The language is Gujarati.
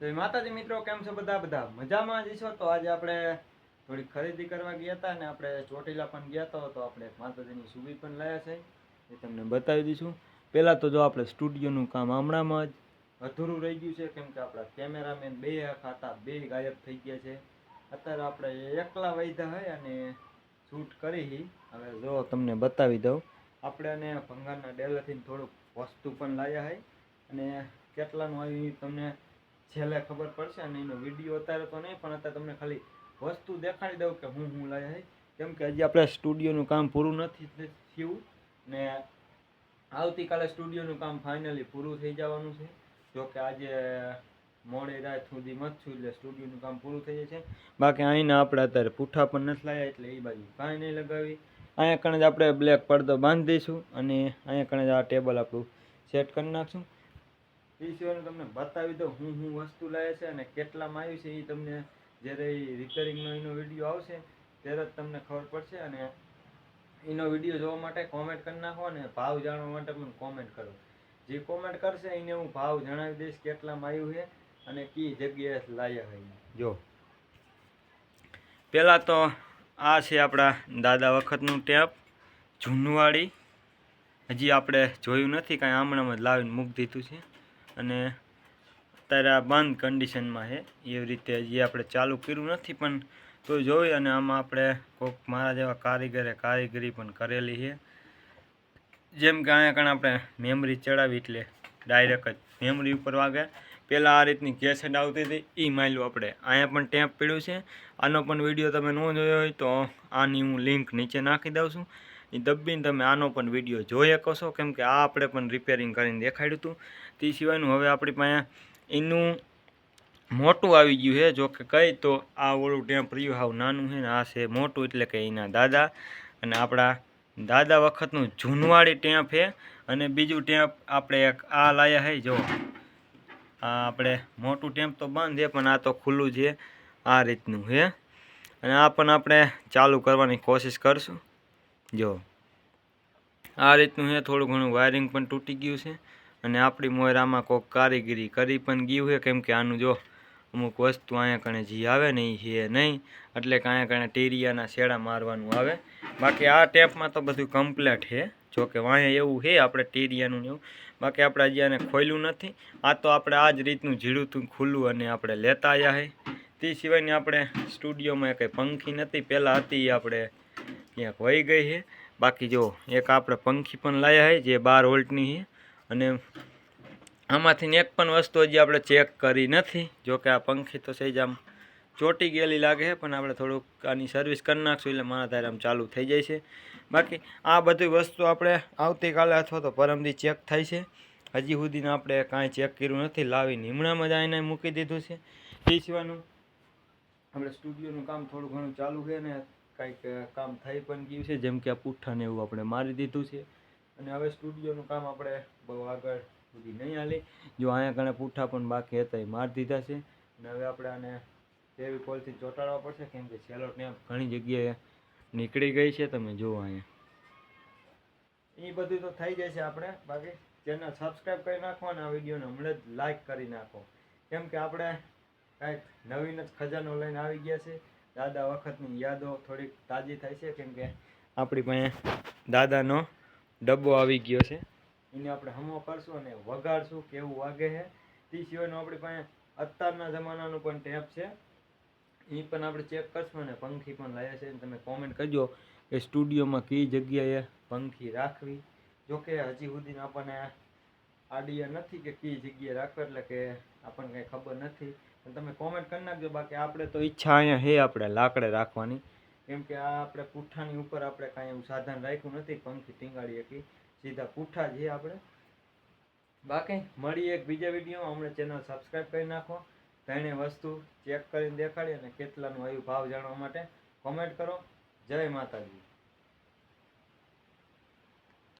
તો માતાજી મિત્રો, કેમ છો બધા? બધા મજામાં જ છો? તો આજે આપણે થોડી ખરીદી કરવા ગયા હતા અને આપણે ચોટીલા પણ ગયા હતા તો આપણે માતાજીની સુવી પણ લાયા છે. એ તમને બતાવી દઈશું. પહેલાં તો જો આપણે સ્ટુડિયોનું કામ હમણાંમાં જ અધૂરું રહી ગયું છે, કેમ કે આપણા કેમેરામેન બે ખાતા બે ગાયબ થઈ ગયા છે. અત્યારે આપણે એકલા વૈધા હોય અને શૂટ કરી હવે જો તમને બતાવી દઉં. આપણે અને ભંગારના ડેલાથી થોડુંક વસ્તુ પણ લાવ્યા હોય અને કેટલાનું આવ્યું તમને છેલ્લે ખબર પડશે અને એનો વીડિયો અત્યારે તો નહીં, પણ અત્યારે તમને ખાલી વસ્તુ દેખાડી દઉં કે હું હું હોય કેમ કે હજી આપણે સ્ટુડિયોનું કામ પૂરું નથી થયું ને આવતીકાલે સ્ટુડિયોનું કામ ફાઇનલી પૂરું થઈ જવાનું છે. જો કે આજે મોડી રાત સુધી મત છું એટલે સ્ટુડિયોનું કામ પૂરું થઈ જાય છે બાકી અહીંના આપણે અત્યારે પૂઠા પણ નથી લાવ્યા એટલે એ બાજુ કાંઈ નહીં લગાવી. અહીંયા કણે જ આપણે બ્લેક પડદો બાંધી દઈશું અને અહીંયા કણે જ આ ટેબલ આપણું સેટ કરી નાખશું. એ સિવાયનું તમને બતાવી દઉં હું હું વસ્તુ લાવે છે અને કેટલામાં આવ્યું છે એ તમને જ્યારે એ રિપેરિંગનો એનો વીડિયો આવશે, ત્યારે જ તમને ખબર પડશે અને એનો વીડિયો જોવા માટે કોમેન્ટ કરી નાખો અને ભાવ જાણવા માટે પણ કોમેન્ટ કરો. જે કોમેન્ટ કરશે એને હું ભાવ જણાવી દઈશ કેટલામાં આવ્યું છે અને કઈ જગ્યાએ લાવ્યા હોય જો. પહેલાં તો આ છે આપણા દાદા વખતનું ટેપ, જૂનવાળી. હજી આપણે જોયું નથી, કાંઈ હમણાં જ લાવીને મૂકી દીધું છે. અને અત્યારે આ બંધ કન્ડિશનમાં છે. એવી રીતે હજી આપણે ચાલુ કર્યું નથી, પણ તો જોઈ અને આમાં આપણે કોઈક મારા જેવા કારીગરે કારીગરી પણ કરેલી છે. જેમ કે અહીંયા કણ આપણે મેમરી ચડાવી એટલે ડાયરેક્ટ જ મેમરી ઉપર વાગે. પહેલાં આ રીતની કેસેટ આવતી હતી એ માયલું આપણે. અહીંયા પણ ટેપ પીડ્યું છે. આનો પણ વીડિયો તમે ન જોયો હોય તો આની હું લિંક નીચે નાખી દઉં છું. એ દબીને તમે આનો પણ વીડિયો જોઈ શકો છો. કેમ કે આ આપણે પણ રિપેરિંગ કરીને દેખાડ્યું હતું. તે સિવાયનું હવે આપણી પાસે એનું મોટું આવી ગયું છે. જો કે કહી તો આ ઓળું ટેમ્પ રહ્યું હાવ નાનું છે ને આ છે મોટું એટલે કે એના દાદા. અને આપણા દાદા વખતનું જૂનવાળી ટેમ્પ છે. અને બીજું ટેમ્પ આપણે એક આ લાયા છે, જો. આ આપણે મોટું ટેમ્પ તો બંધ છે, પણ આ તો ખુલ્લું છે. આ રીતનું છે. અને આ પણ આપણે ચાલુ કરવાની કોશિશ કરશું. જો. આ રીતનું છે થોડું ઘણું વાયરિંગ પણ તૂટી ગયું છે અને આપણી મોયરામાં કોઈક કારીગરી કરી પણ ગયું છે. કેમ કે આનું જો અમુક વસ્તુ અહીંયા કણે જી આવે ને એ છે નહીં, એટલે કે અહીંયા કણે ટેરિયાના શેડા મારવાનું આવે. બાકી આ ટેપમાં તો બધું કમ્પ્લેટ છે. જો કે વાંહે એવું છે, આપણે ટેરિયાનું એવું. બાકી આપણે હજી આને ખોલ્યું નથી. આ તો આપણે આ જ રીતનું ઝીડું ખુલ્લું અને આપણે લેતા આવ્યા છે તે સિવાયની આપણે સ્ટુડિયોમાં કંઈ પંખી નથી. પહેલાં હતી આપણે ક્યાંક વહી ગઈ છે. બાકી જો એક આપણે પંખી પણ લાવ્યા છે, જે બાર વોલ્ટની છે. અને આમાંથી એક પણ વસ્તુ હજી આપણે ચેક કરી નથી. જો કે આ પંખી તો સહેજ આમ ચોટી ગયેલી લાગે છે, પણ આપણે થોડુંક આની સર્વિસ કરી નાખશું એટલે મારા તારે આમ ચાલુ થઈ જાય છે. બાકી આ બધી વસ્તુ આપણે આવતીકાલે અથવા તો પરમદી ચેક થાય છે. હજી સુધીને આપણે કાંઈ ચેક કર્યું નથી. લાવીને હમણાંમાં જ આને મૂકી દીધું છે. એ આપણે સ્ટુડિયોનું કામ થોડું ઘણું ચાલુ છે ને કાંઈક કામ થઈ પણ ગયું છે, જેમ કે આ પુઠ્ઠાને એવું આપણે મારી દીધું છે. અને હવે સ્ટુડિયોનું કામ આપણે બહુ આગળ સુધી નહીં હાલી. જો અહીંયા કણે પુઠ્ઠા પણ બાકી હતા એ મારી દીધા છે. અને હવે આપણે આને ફેવી કોલથી ચોંટાડવા પડશે, કેમ કે ટેપ ઘણી જગ્યાએ નીકળી ગઈ છે, તમે જુઓ અહીંયા. એ બધું તો થઈ જાય છે આપણે. બાકી ચેનલ સબસ્ક્રાઈબ કરી નાખો અને આ વિડીયોને હમણાં જ લાઈક કરી નાખો. કેમ કે આપણે કાંઈક નવીન જ ખજાનો લઈને આવી ગયા છે. દાદા વખતની યાદો થોડીક તાજી થાય છે, કેમ કે આપણી પાસે દાદાનો ડબ્બો આવી ગયો છે. એને આપણે હમો કરશું અને વગાડશું, કેવું વાગે છે. તે સિવાયનું આપણી પાસે અત્યારના જમાનાનું પણ ટેપ છે. એ પણ આપણે ચેક કરશું અને પંખી પણ લાવ્યા છે. તમે કોમેન્ટ કરજો કે સ્ટુડિયોમાં કઈ જગ્યાએ પંખી રાખવી. જોકે હજી સુધી આપણને આડિયા નથી કે કઈ જગ્યાએ રાખવા, એટલે કે આપણને કંઈ ખબર નથી. તમે કોમેન્ટ કરી નાખજો. બાકી આપણે તો ઈચ્છા અહીંયા હે આપણે લાકડે રાખવાની. કેમ કે આ આપણે પુઠ્ઠાની ઉપર આપણે કાંઈ એવું સાધન રાખ્યું નથી, પંખી ટીંગાડી શકી સીધા પુઠ્ઠા છીએ આપણે. બાકી મળીએ એક બીજા વીડિયો હમણાં ચેનલ સબસ્ક્રાઈબ કરી નાખો. તેણે વસ્તુ ચેક કરીને દેખાડી અને કેટલાનું આવ્યું ભાવ જાણવા માટે કોમેન્ટ કરો. જય માતાજી.